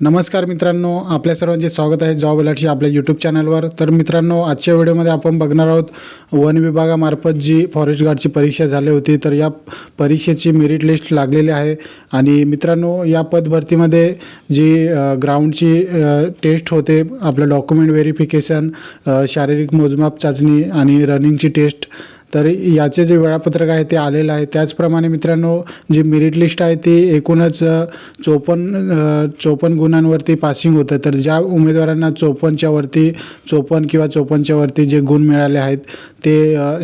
नमस्कार मित्रांनो आपल्या सर्वांचे स्वागत आहे जॉब अलर्टची आपल्या यूट्यूब चॅनलवर तर मित्रांनो आजच्या व्हिडिओमध्ये आपण बघणार आहोत वन विभागामार्फत जी फॉरेस्ट गार्डची परीक्षा झाली होती तर या परीक्षेची मेरिट लिस्ट लागलेली आहे. आणि मित्रांनो या पदभरतीमध्ये जी ग्राउंडची टेस्ट होते आपलं डॉक्युमेंट व्हेरिफिकेशन शारीरिक मोजमाप चाचणी आणि रनिंगची टेस्ट तर याचे जे वेळापत्रक आहे ते आलेलं आहे. त्याचप्रमाणे मित्रांनो जी मेरिट लिस्ट आहे ती एकूणच चोपन्न चोपन्न गुणांवरती पासिंग होतं. तर ज्या उमेदवारांना चोपन्नच्यावरती चोपन्न किंवा चोपन्नच्यावरती जे गुण मिळाले आहेत ते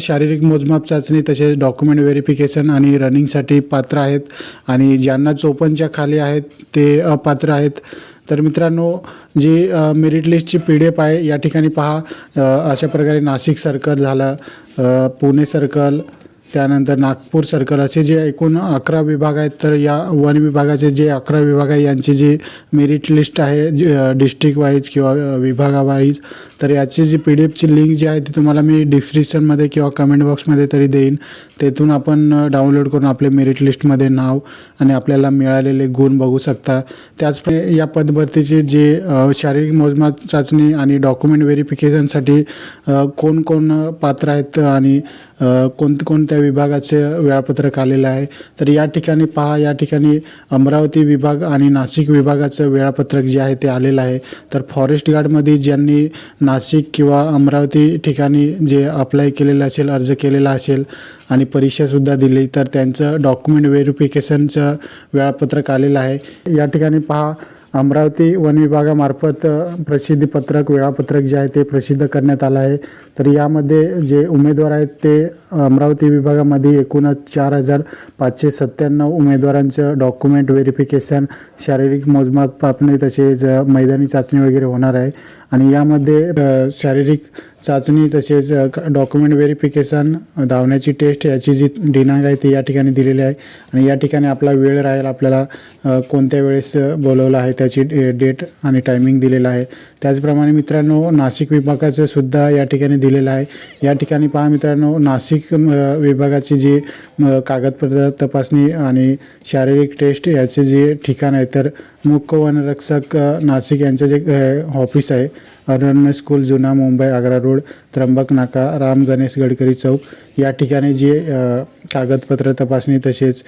शारीरिक मोजमाप चाचणी तसेच डॉक्युमेंट व्हेरिफिकेशन आणि रनिंगसाठी पात्र आहेत. आणि ज्यांना चोपन्नच्या खाली आहेत ते अपात्र आहेत. तर मित्रांनो जी मेरिट लिस्टची पी डी एफ आहे या ठिकाणी पहा. अशा प्रकारे नाशिक सर्कल झालं पुणे सर्कल त्यानंतर नागपूर सर्कल असे जे एकूण अकरा विभाग आहेत तर या वन विभागाचे जे अकरा विभाग आहे यांची जी मेरिट लिस्ट आहे डिस्ट्रिक्ट वाईज किंवा विभागावाईज तर याची जी पी डी एफची लिंक जी आहे ती तुम्हाला मी डिस्क्रिप्शनमध्ये किंवा कमेंट बॉक्समध्ये तरी देईन. तेथून आपण डाउनलोड करून आपले मेरिट लिस्टमध्ये नाव आणि आपल्याला मिळालेले गुण बघू शकता. त्याचप्रमाणे या पदभरतीचे जे शारीरिक मोजमाप चाचणी आणि डॉक्युमेंट व्हेरिफिकेशनसाठी कोण कोण पात्र आहेत आणि कोणत्या कोणत्या विभागाचे वेळापत्रक आलेलं आहे. तर या ठिकाणी पहा या ठिकाणी अमरावती विभाग आणि नाशिक विभागाचं वेळापत्रक जे आहे ते आलेलं आहे. तर फॉरेस्ट गार्डमध्ये ज्यांनी नाशिक किंवा अमरावती ठिकाणी जे अप्लाय केलेलं असेल अर्ज केलेला असेल आणि परीक्षासुद्धा दिली तर त्यांचं डॉक्युमेंट व्हेरिफिकेशनचं वेळापत्रक आलेलं आहे. या ठिकाणी पहा अमरावती वन विभागामार्फत प्रसिद्धीपत्रक वेळापत्रक जे आहे ते प्रसिद्ध करण्यात आलं आहे. तर यामध्ये जे उमेदवार आहेत ते अमरावती विभागामध्ये एकूणच चार हजार पाचशे सत्त्याण्णव उमेदवारांचं डॉक्युमेंट व्हेरिफिकेशन शारीरिक मोजमाप पापणी तसेच मैदानी चाचणी वगैरे होणार आहे. आणि यामध्ये शारीरिक चाचणी तसेच डॉक्युमेंट व्हेरिफिकेशन धावण्याची टेस्ट याची जी दिनांक आहे ती या ठिकाणी दिलेली आहे. आणि या ठिकाणी आपला वेळ राहील आपल्याला कोणत्या वेळेस बोलवलं आहे त्याची डे- डेट आणि टायमिंग दिलेलं आहे. त्याचप्रमाणे मित्रांनो नाशिक विभागाचं सुद्धा या ठिकाणी दिलेलं आहे. या ठिकाणी पहा मित्रांनो नाशिक विभागाची जी कागदपत्र तपासणी आणि शारीरिक टेस्ट याचे जे ठिकाण आहे तर मुख्य वनरक्षक नाशिक यांचं जे ऑफिस आहे अरण्य स्कूल जुना मुंबई आग्रा रोड त्र्यंबक नाका राम गणेश गडकरी चौक या ठिकाणी जे कागदपत्र तपासणी तसेच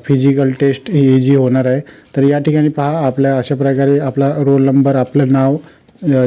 फिजिकल टेस्ट ही जी होणार आहे तर या ठिकाणी पहा आपल्या अशा प्रकारे आपला रोल नंबर आपलं नाव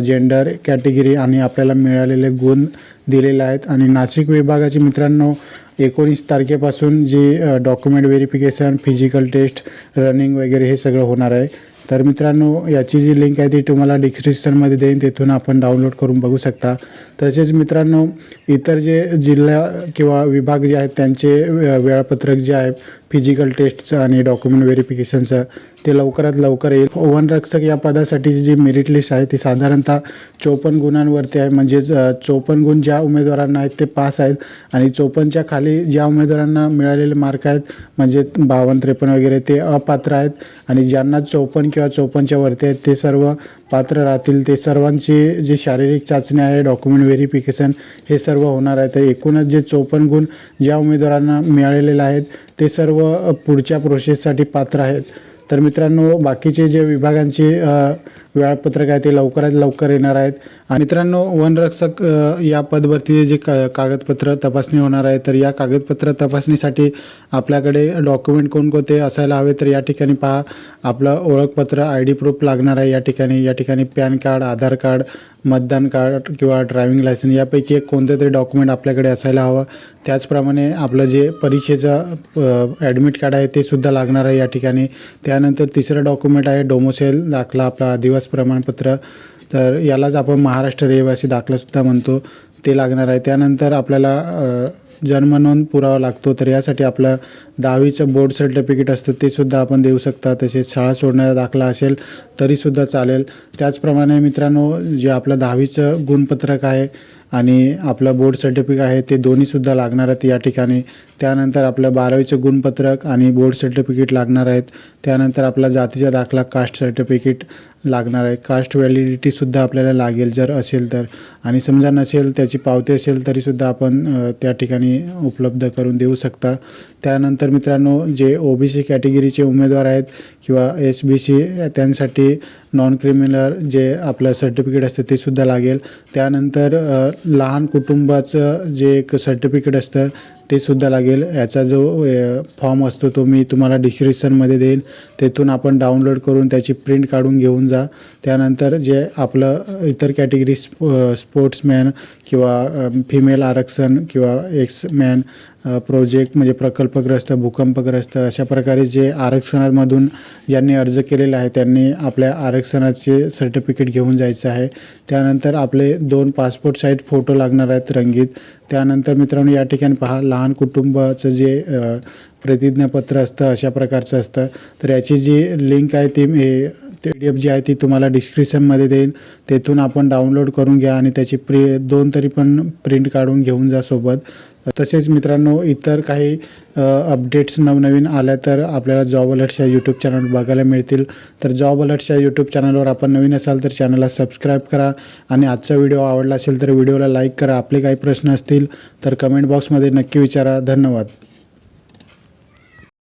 जेंडर कॅटेगरी आणि आपल्याला मिळालेले गुण दिलेल्या आहेत. आणि नाशिक विभागाची मित्रांनो एकोणीस तारखेपासून जी document verification physical test running वगैरे हे सगळं होणार आहे. तर मित्रांनो याची जी लिंक आहे ती तुम्हाला डिस्क्रिप्शनमध्ये देईन. तिथून आपण डाउनलोड करून बघू शकता. तसेच मित्रांनो इतर जे जिल्हा किंवा विभाग जे आहेत त्यांचे वेळापत्रक जे आहे फिजिकल टेस्टचं आणि डॉक्युमेंट व्हेरिफिकेशनचं ते लवकरात लवकर येईल. वनरक्षक या पदासाठीची जी मेरिट लिस्ट आहे ती साधारणतः चोपन्न गुणांवरती आहे. म्हणजेच चोपन्न गुण ज्या उमेदवारांना आहेत ते पास आहेत. आणि चोपन्नच्या खाली ज्या उमेदवारांना मिळालेले मार्क आहेत म्हणजे बावन्न त्रेपन्न वगैरे ते अपात्र आहेत. आणि ज्यांना चोपन्न किंवा चोपन्नच्या वरती आहेत ते सर्व पात्र राहतील. ते सर्वांची जी शारीरिक चाचणी आहे डॉक्युमेंट व्हेरिफिकेशन हे सर्व होणार आहे. तर एकूणच जे चोपन्न गुण ज्या उमेदवारांना मिळालेले आहेत ते सर्व सर्व पुढच्या प्रोसेससाठी पात्र आहेत. तर मित्रांनो बाकीचे जे विभागांचे वेळापत्रक आहे ते लवकरात लवकर येणार आहेत. आणि मित्रांनो वनरक्षक या पदभरतीचे जे का कागदपत्र तपासणी होणार आहे तर या कागदपत्र तपासणीसाठी आपल्याकडे डॉक्युमेंट कोणकोणते असायला हवे तर या ठिकाणी पहा. आपलं ओळखपत्र आय डी प्रूफ लागणार आहे या ठिकाणी. या ठिकाणी पॅन कार्ड आधार कार्ड मतदान कार्ड किंवा ड्रायव्हिंग लायसन यापैकी एक कोणतं तरी डॉक्युमेंट आपल्याकडे असायला हवं. त्याचप्रमाणे आपलं जे परीक्षेचं ॲडमिट कार्ड आहे ते सुद्धा लागणार आहे या ठिकाणी. त्या त्यानंतर तिसरं डॉक्युमेंट आहे डोमोसेल दाखला आपला आदिवासी प्रमाणपत्र. तर यालाच आपण महाराष्ट्र रहिवासी दाखलासुद्धा म्हणतो ते लागणार आहे. त्यानंतर आपल्याला जन्मनोंद पुरावा लागतो. तर यासाठी आपलं दहावीचं बोर्ड सर्टिफिकेट असतं ते सुद्धा आपण देऊ शकता. तसेच शाळा सोडण्याचा दाखला असेल तरीसुद्धा चालेल. त्याचप्रमाणे मित्रांनो जे आपलं दहावीचं गुणपत्रक आहे आणि आपलं बोर्ड सर्टिफिकेट आहे ते दोन्हीसुद्धा लागणार आहेत या ठिकाणी. त्यानंतर आपलं बारावीचं गुणपत्रक आणि बोर्ड सर्टिफिकेट लागणार आहेत. त्यानंतर आपला जातीचा दाखला कास्ट सर्टिफिकेट लागणार आहे. कास्ट व्हॅलिडिटीसुद्धा आपल्याला लागेल जर असेल तर. आणि समजा नसेल त्याची पावती असेल तरीसुद्धा आपण त्या ठिकाणी उपलब्ध करून देऊ शकता. त्यानंतर मित्रांनो जे ओ बी सी कॅटेगरीचे उमेदवार आहेत किंवा एस बी सी त्यांसाठी नॉन क्रिमिनल जे आपलं सर्टिफिकेट असतं ते सुद्धा लागेल. त्यानंतर लहान कुटुंबाचं जे एक सर्टिफिकेट असतं ते सुद्धा लागेल. याचा जो फॉर्म असतो तो मी तुम्हाला डिस्क्रिप्शनमध्ये देईन. तेथून आपण डाउनलोड करून त्याची प्रिंट काढून घेऊन जा. त्यानंतर जे आपलं इतर कॅटेगरी स्पो स्पोर्ट्समॅन किंवा फिमेल आरक्षण किंवा एक्स मॅन प्रोजेक्ट म्हणजे प्रकल्पग्रस्त भूकंपग्रस्त अशा प्रकारे जे आरक्षणामधून ज्यांनी अर्ज केलेला आहे त्यांनी आपल्या आरक्षणाचे सर्टिफिकेट घेऊन जायचं आहे. त्यानंतर आपले दोन पासपोर्ट साईज फोटो लागणार आहेत रंगीत. त्यानंतर मित्रांनो या ठिकाणी पहा लहान कुटुंबाचं जे प्रतिज्ञापत्र असतं अशा प्रकारचं असतं. तर याची जी लिंक आहे ती मी पी डी एफ जी आहे ती तुम्हाला डिस्क्रिप्शनमध्ये देईन तेथून आपण डाउनलोड करून घ्या आणि त्याची प्रि दोन तरी पण प्रिंट काढून घेऊन जा सोबत. तसेच मित्रांनो इतर काही अपडेट्स नवनवीन आल्या तर आपल्याला जॉब अलर्ट्सच्या यूट्यूब चॅनल बघायला मिळतील. तर जॉब अलर्ट्सच्या या यूट्यूब चॅनलवर आपण नवीन असाल तर चॅनलला सबस्क्राईब करा. आणि आजचा व्हिडिओ आवडला असेल तर व्हिडिओला लाईक करा. आपले काही प्रश्न असतील तर कमेंट बॉक्समध्ये नक्की विचारा. धन्यवाद.